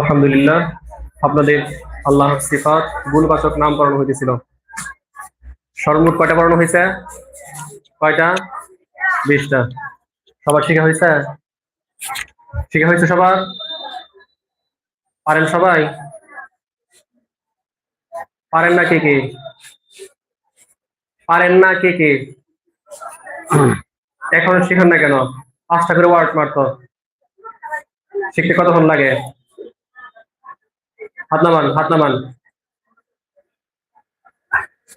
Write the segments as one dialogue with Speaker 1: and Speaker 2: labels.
Speaker 1: আলহামদুলিল্লাহ আপনাদের আল্লাহ সিফাত গুণবাচক নাম পড়ানো হয়েছিল সর্বমোট কয়টা পড়ানো হয়েছে কয়টা বিশটা সবার শিখা হয়েছে শিখা হয়েছে সবার পারেন সবাই পারেন না কে কে পারেন না কে কে এখন শিখান না কেন পাঁচটা করে ওয়ার্ড মারতো শিখতে কতক্ষণ লাগে হাত নামান হাত নামান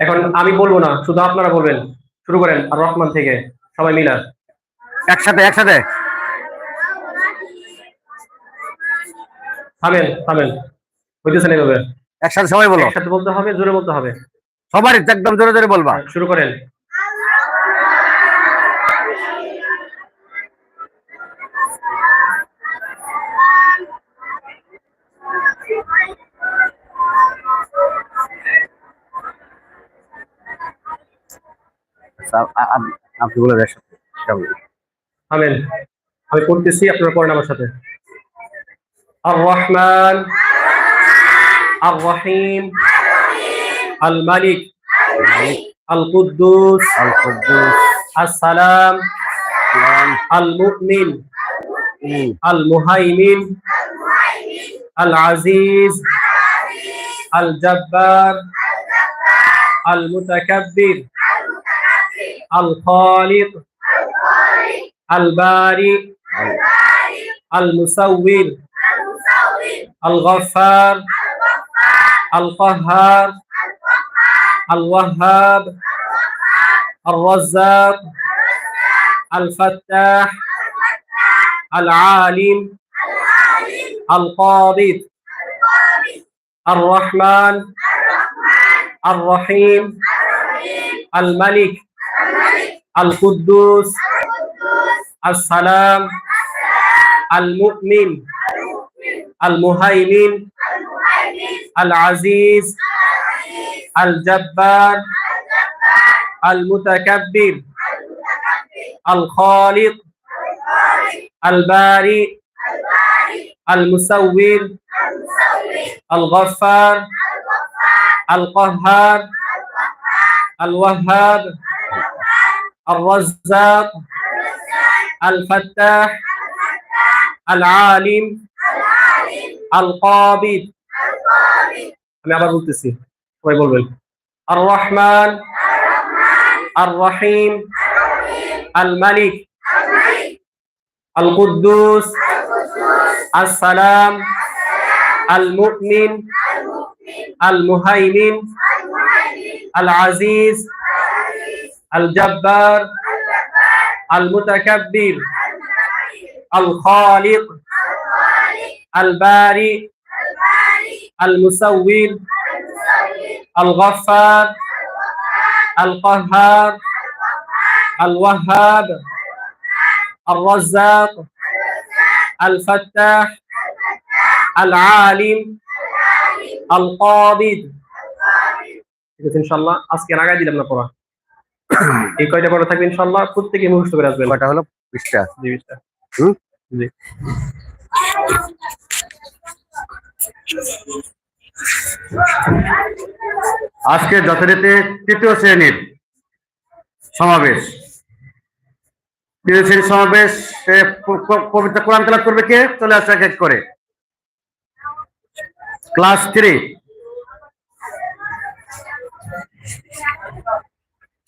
Speaker 1: এখন আমি বলবো না শুধু আপনারা বলবেন শুরু করেন আর রহমান থেকে সবাই মিলা একসাথে একসাথে থামেন থামেন বুঝতেছেন এইভাবে একসাথে সবাই বলো একসাথে বলতে হবে জোরে বলতে হবে সবার একদম জোরে জোরে বলবা শুরু করেন আচ্ছা, আপনি বলে দেন আমেন আমি পড়তেছি আপনার পড়েন আমার সাথে আর রহমান আর রহিম আল মালিক আল কুদ্দুস আল কুদ্দুস আসসালাম আল মুমিন আল মুহাইমিন আল আজিজ আল জব্বার আল মুতাকাব্বির الخالق الباري المسور الغفار القهار الوهاب الرزاق الفتاح العالم القابض الرحمن الرحيم الملك القدوس السلام المؤمن المهيمن العزيز الجبار المتكبر الخالق البارئ المسور الغفار القهار الوهاب الرزاق الفتاح العالم القابض আমি আবার বলতেছি সবাই বলবেন আর রহমান আর রহিম আল মালিক আল কুদ্দুস السلام المؤمن المهيمن العزيز الجبار المتكبر الخالق البارئ المسور الغفار القهار الوهاب الرزاق الفتاح العالم القابض ان شاء الله أسكن عادي দিলাম القرآن এই কয়টা পড়া থাকবে ইনশাআল্লাহ প্রত্যেকে মুখস্থ করে আসবেন কয়টা হলো 20টা 20টা হুম জি আজকে যথারীতি তৃতীয় শ্রেণীর সমাবেশ তৃতীয় শ্রেণীর সমাবেশ পবিত্র কোরআন ক্লাস করবে কে চলে আসে এক এক করে ক্লাস থ্রি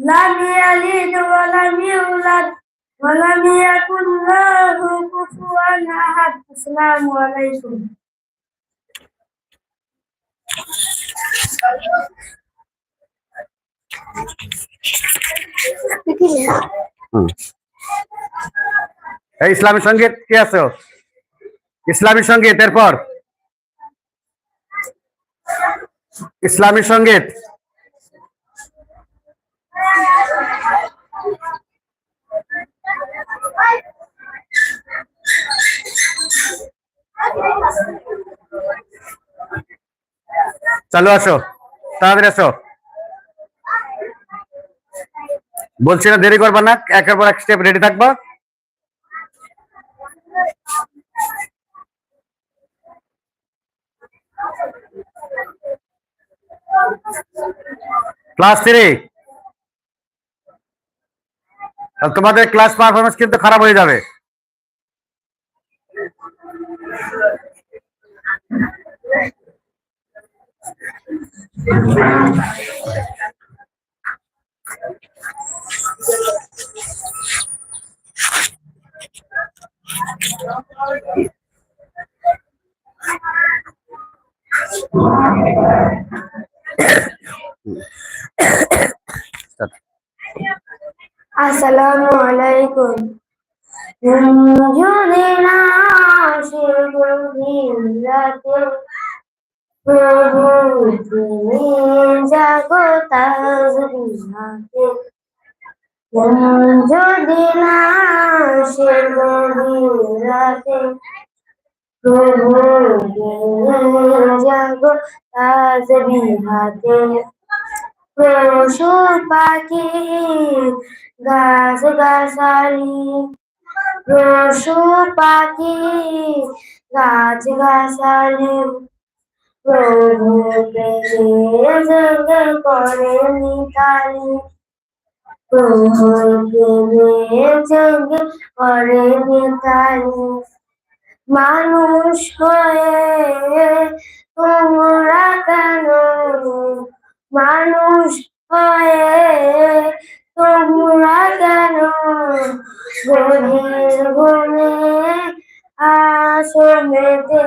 Speaker 2: لم يلد ولم يولد ولم يكن له كفوا أحد السلام عليكم
Speaker 1: এই ইসলামী সঙ্গীত কি আছো ইসলামী সঙ্গীত এরপর ইসলামী সঙ্গীত চালু আসো তাড়াতাড়ি আসো বলছি না দেরি করবা না একের পর এক স্টেপ রেডি থাকবা ক্লাস থ্রি তোমাদের ক্লাস পারফরমেন্স কিন্তু খারাপ হয়ে যাবে
Speaker 2: Stop. আসসালামু আলাইকুম যদি না সে রাতে প্রভু তুমি জাগো তাজবিহাতে যদি না সে রাতে প্রভু তুমি জাগো পাখি গাছ গাছালি পশু পাখি গাছ গাছালি প্রভু জঙ্গল করে জঙ্গল করে নিতালি মানুষ হয়ে তোমরা কেন মানুষ হয়ে তোমরা কেন গভীর বনে আসনেতে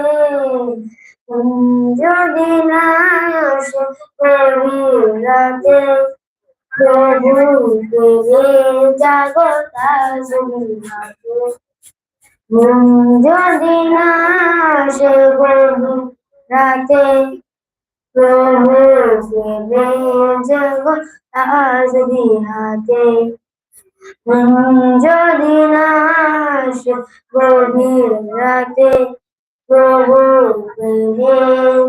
Speaker 2: যদি না আসো গভীর রাতে প্রভু জাগতা যদি না আসে রাতে लोहे से बेजब आज दिहाते जो दिनाश গভীর রাতে প্রভু বেড়ে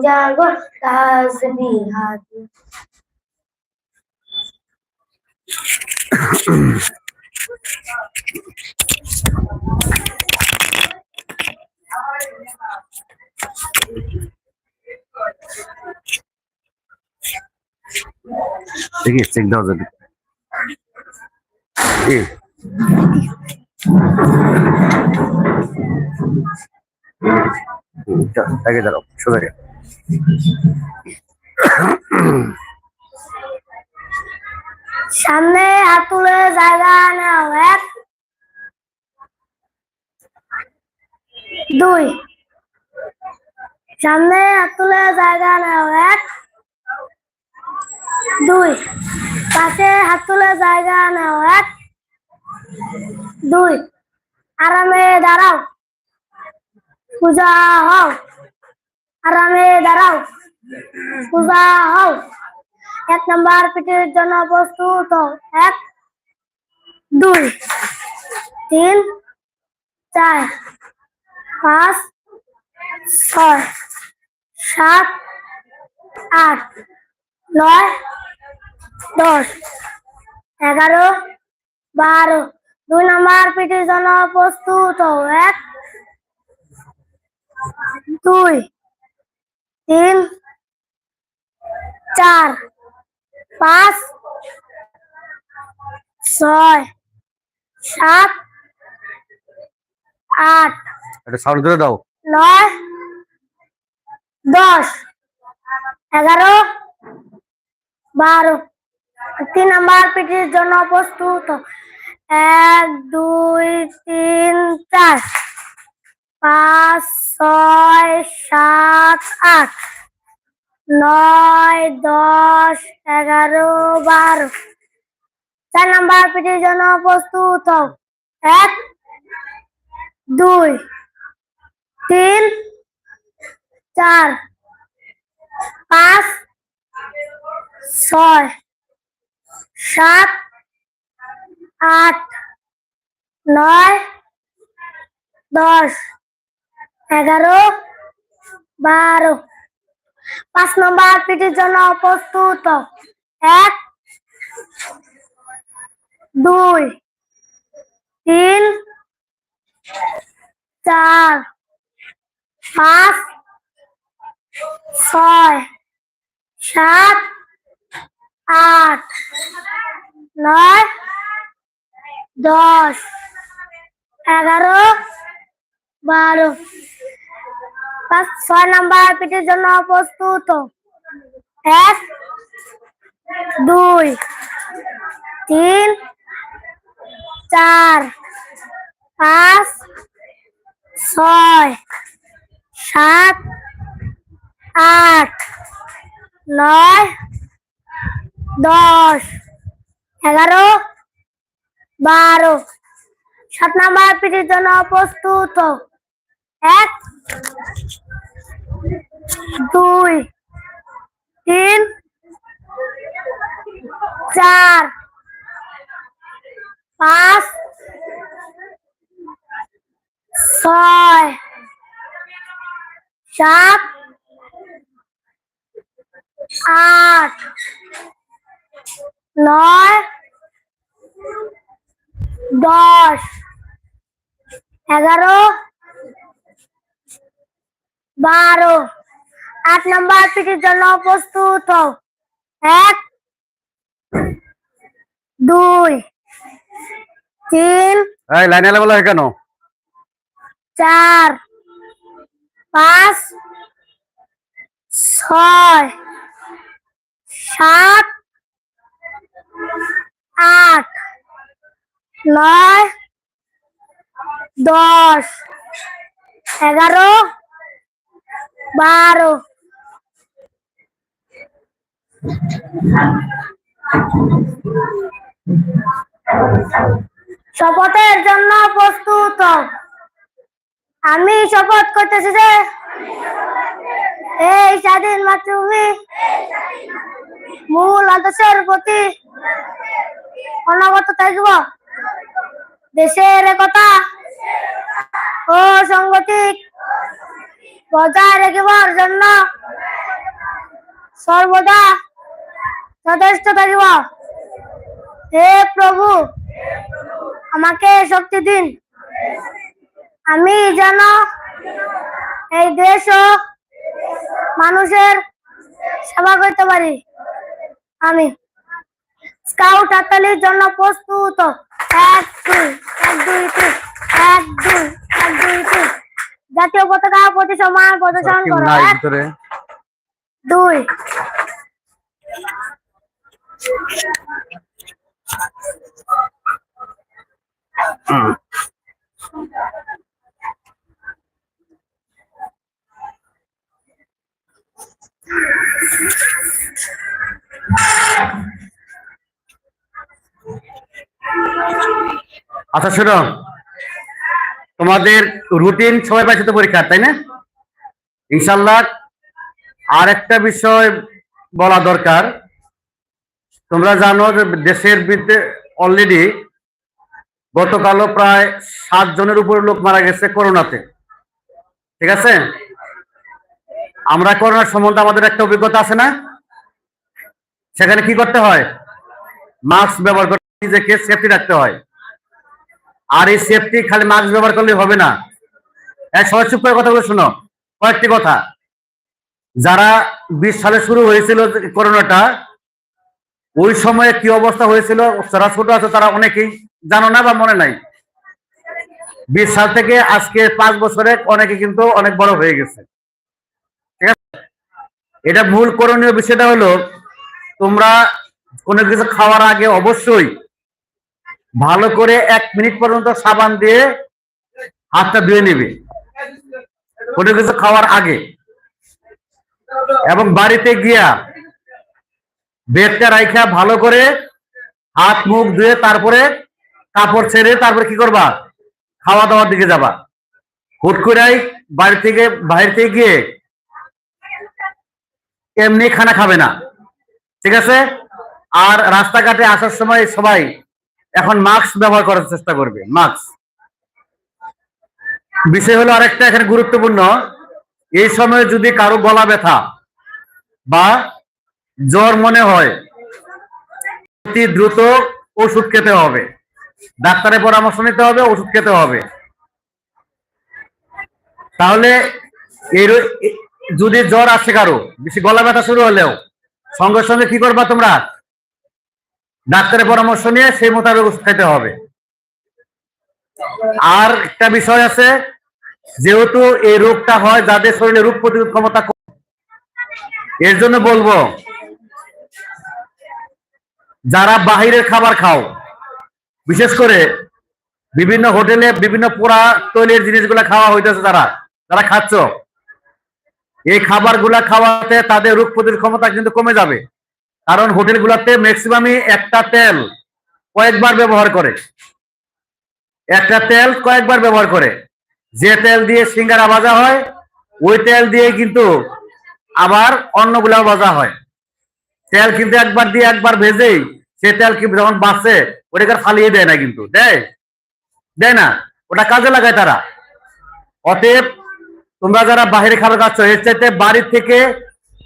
Speaker 2: যাব তাস বিহাতে Thank you. সামনে আতুরে জায়গা না এক দুই সামনে আতুরে জায়গা নাও এক দুই পাশে হাত তোলে জায়গা নাও এক দুই আরামে দাঁড়াও পূজা হও আরামে দাঁড়াও পূজা হও এক নম্বর পিঠের জন্য প্রস্তুত এক দুই তিন চার পাঁচ ছয় সাত আট নয় দশ এগারো বারো দুই নম্বর পিঠের জন্য প্রস্তুত এক দুই তিন চার পাঁচ ছয় সাত আট ধরে দাও নয় দশ এগারো বারো তিন নাম্বার পিটির জন্য প্রস্তুত এক দুই তিন চার পাঁচ ছয় সাত আট নয় দশ এগারো বারো চার নাম্বার পিটির জন্য প্রস্তুত এক দুই তিন চার পাঁচ ছয় সাত আট নয় দশ এগারো বারো পাঁচ নম্বর পিটির জন্য অপ্রস্তুত এক দুই তিন চার পাঁচ ছয় সাত আট নয় দশ এগারো বারো পাঁচ ছয় নাম্বার পিঠের জন্য প্রস্তুত এক দুই তিন চার পাঁচ ছয় সাত আট নয় দশ এগারো বারো সাত নাম্বার পিঠির জন্য প্রস্তুত এক দুই তিন চার পাঁচ ছয় সাত আট নয় দশ এগারো বারো আট নম্বর পিঠির জন্য প্রস্তুত এক দুই তিন
Speaker 1: এই লাইনে বলা কেন
Speaker 2: চার পাঁচ ছয় সাত আট নয় দশ এগারো বারো শপথের জন্য প্রস্তুত আমি শপথ করতেছি যে এই স্বাধীন মাতৃভূমি মূল আদর্শের প্রতি অনবরত থাকব দেশের কথা ও সংগতিক বজায় রাখিবার জন্য সর্বদা যথেষ্ট থাকিব হে প্রভু আমাকে শক্তি দিন আমি যেন এই দেশ ও মানুষের সেবা করতে পারি আমি স্কাউট হাততালির জন্য প্রস্তুত এক দুই এক দুই তিন এক দুই এক দুই তিন জাতীয় পতাকা প্রতি সমান প্রদর্শন করো এক দুই
Speaker 1: Thank you. আচ্ছা শুনো তোমাদের রুটিন সবাই পাইছে তো পরীক্ষা তাই না ইনশাল্লাহ আর একটা বিষয় বলা দরকার তোমরা জানো যে দেশের বিরুদ্ধে অলরেডি গতকালও প্রায় সাত জনের উপরে লোক মারা গেছে করোনাতে ঠিক আছে আমরা করোনার সম্বন্ধে আমাদের একটা অভিজ্ঞতা আছে না সেখানে কি করতে হয় মাস্ক ব্যবহার নিজেকে সেফটি রাখতে হয় আর এই সেফটি খালি মাস্ক ব্যবহার করলে হবে না এক সবাই চুপ করে কথাগুলো শোনো কয়েকটি কথা যারা বিশ সালে শুরু হয়েছিল করোনাটা ওই সময়ে কি অবস্থা হয়েছিল যারা ছোট আছে তারা অনেকেই জানো না বা মনে নাই বিশ সাল থেকে আজকে পাঁচ বছরে অনেকে কিন্তু অনেক বড় হয়ে গেছে ঠিক আছে এটা ভুল করণীয় বিষয়টা হলো তোমরা কোনো কিছু খাওয়ার আগে অবশ্যই ভালো করে এক মিনিট পর্যন্ত সাবান দিয়ে হাতটা ধুয়ে নেবে কোনো কিছু খাওয়ার আগে এবং বাড়িতে গিয়া বেডটা রাইখা ভালো করে হাত মুখ ধুয়ে তারপরে কাপড় ছেড়ে তারপরে কি করবা খাওয়া দাওয়ার দিকে যাবা হুট করাই বাড়ি থেকে বাইরে থেকে গিয়ে এমনি খানা খাবে না ঠিক আছে আর রাস্তাঘাটে আসার সময় সবাই এখন মাস্ক ব্যবহার করার চেষ্টা করবে মাস্ক বিষয় হলো আরেকটা এখানে গুরুত্বপূর্ণ এই সময়ে যদি কারো গলা ব্যথা বা জ্বর মনে হয় অতি দ্রুত ওষুধ খেতে হবে ডাক্তারের পরামর্শ নিতে হবে ওষুধ খেতে হবে তাহলে এর যদি জ্বর আসে কারো বেশি গলা ব্যথা শুরু হলেও সঙ্গে সঙ্গে কি করবা তোমরা ডাক্তারের পরামর্শ নিয়ে সেই মোতাবেক ওষুধ খেতে হবে আর একটা বিষয় আছে যেহেতু এই রোগটা হয় যাদের শরীরে রোগ প্রতিরোধ ক্ষমতা এর জন্য বলবো যারা বাহিরের খাবার খাও বিশেষ করে বিভিন্ন হোটেলে বিভিন্ন পোড়া তৈলের জিনিসগুলো খাওয়া হইতেছে তারা তারা খাচ্ছ এই খাবারগুলা খাওয়াতে তাদের রোগ প্রতিরোধ ক্ষমতা কিন্তু কমে যাবে কারণ হোটেলগুলোতে ম্যাক্সিমামই একটা তেল কয়েকবার ব্যবহার করে একটা তেল কয়েকবার ব্যবহার করে যে তেল দিয়ে সিঙ্গারা ভাজা হয় ওই তেল দিয়ে কিন্তু আবার অন্নগুলা ভাজা হয় তেল কিন্তু একবার দিয়ে একবার ভেজেই সে তেল কিন্তু যখন বাঁচে ওটাকে ফালিয়ে দেয় না কিন্তু দেয় দেয় না ওটা কাজে লাগায় তারা অতএব তোমরা যারা বাহিরে খাবার খাচ্ছ এর চাইতে বাড়ির থেকে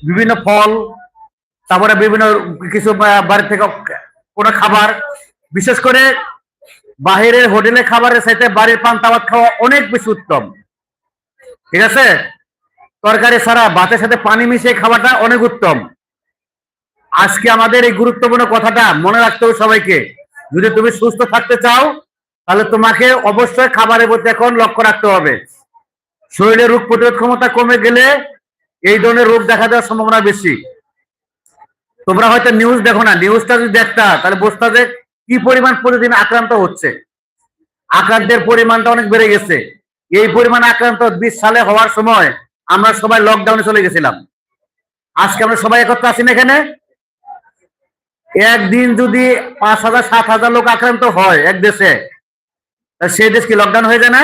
Speaker 1: বিভিন্ন ফল তারপরে বিভিন্ন কিছু বাড়ি থেকে কোনো খাবার বিশেষ করে বাহিরের হোটেলের খাবারের সাথে বাড়ির পান্তাবাদ খাওয়া অনেক বেশি উত্তম ঠিক আছে তরকারি ছাড়া বাতের সাথে পানি মিশিয়ে খাবারটা অনেক উত্তম আজকে আমাদের এই গুরুত্বপূর্ণ কথাটা মনে রাখতে হবে সবাইকে যদি তুমি সুস্থ থাকতে চাও তাহলে তোমাকে অবশ্যই খাবারের প্রতি এখন লক্ষ্য রাখতে হবে শরীরে রোগ প্রতিরোধ ক্ষমতা কমে গেলে এই ধরনের রোগ দেখা দেওয়ার সম্ভাবনা বেশি তোমরা হয়তো নিউজ দেখো না নিউজটা যদি দেখতা তাহলে বুঝতা যে কি পরিমাণ প্রতিদিন আক্রান্ত হচ্ছে আক্রান্তের পরিমাণটা অনেক বেড়ে গেছে এই পরিমাণ আক্রান্ত বিশ সালে হওয়ার সময় আমরা সবাই লকডাউনে চলে গেছিলাম আজকে আমরা সবাই একত্র আছি না এখানে একদিন যদি পাঁচ হাজার সাত হাজার লোক আক্রান্ত হয় এক দেশে সেই দেশ কি লকডাউন হয়ে যায় না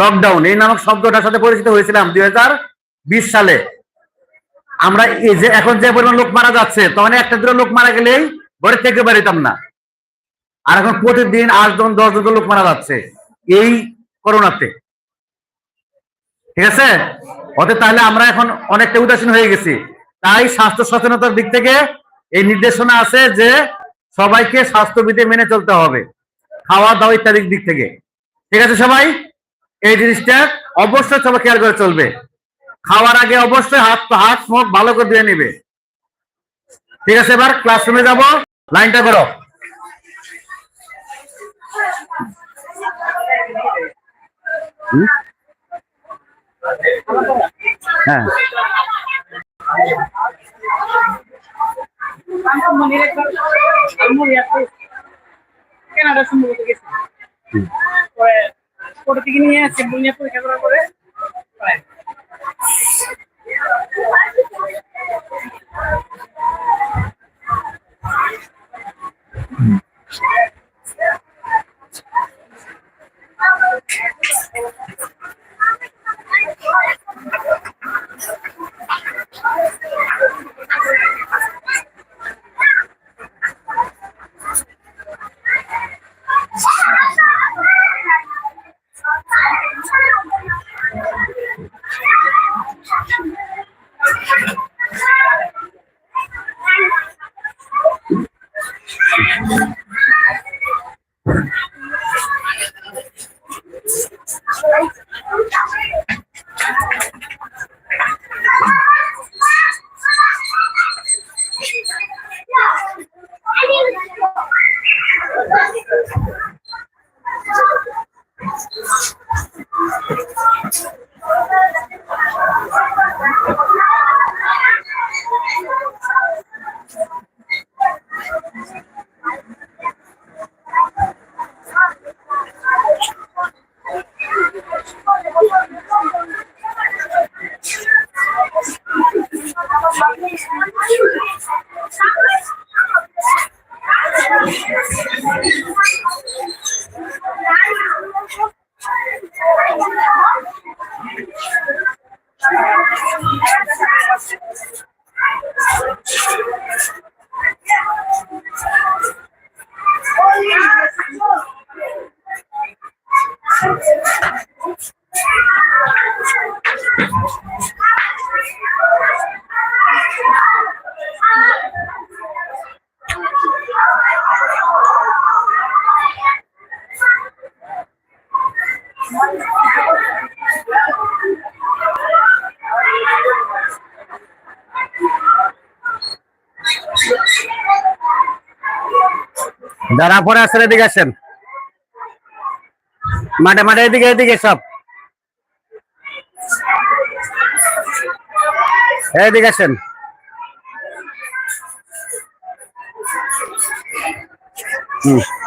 Speaker 1: লকডাউন এই নামক শব্দটার সাথে পরিচিত হয়েছিলাম দুই সালে আমরা এই যে এখন যে পরিমাণ লোক মারা যাচ্ছে তখন একটা দুটো লোক মারা গেলেই ঘরে থেকে বেরিতাম না আর এখন প্রতিদিন আটজন দশজন লোক মারা যাচ্ছে এই করোনাতে ঠিক আছে অতএব তাহলে আমরা এখন অনেকটা উদাসীন হয়ে গেছি তাই স্বাস্থ্য সচেতনতার দিক থেকে এই নির্দেশনা আছে যে সবাইকে স্বাস্থ্যবিধি মেনে চলতে হবে খাওয়া দাওয়া ইত্যাদির দিক থেকে ঠিক আছে সবাই এই জিনিসটা অবশ্যই সবাই খেয়াল করে চলবে খাওয়ার আগে অবশ্যই হাত হাত মুখ ভালো করে দিয়ে নিবে ঠিক আছে এবার ক্লাসরুমে যাব লাইনটা করো হ্যাঁ কেনাডা সম্ভবত গেছে পরে থেকে নিয়ে আসছে পরীক্ষা করার পরে Thank you. যারা পরে আসেন এদিকে আসেন মাঠে মাঠে এদিকে এদিকে সব এদিকে আসেন হুম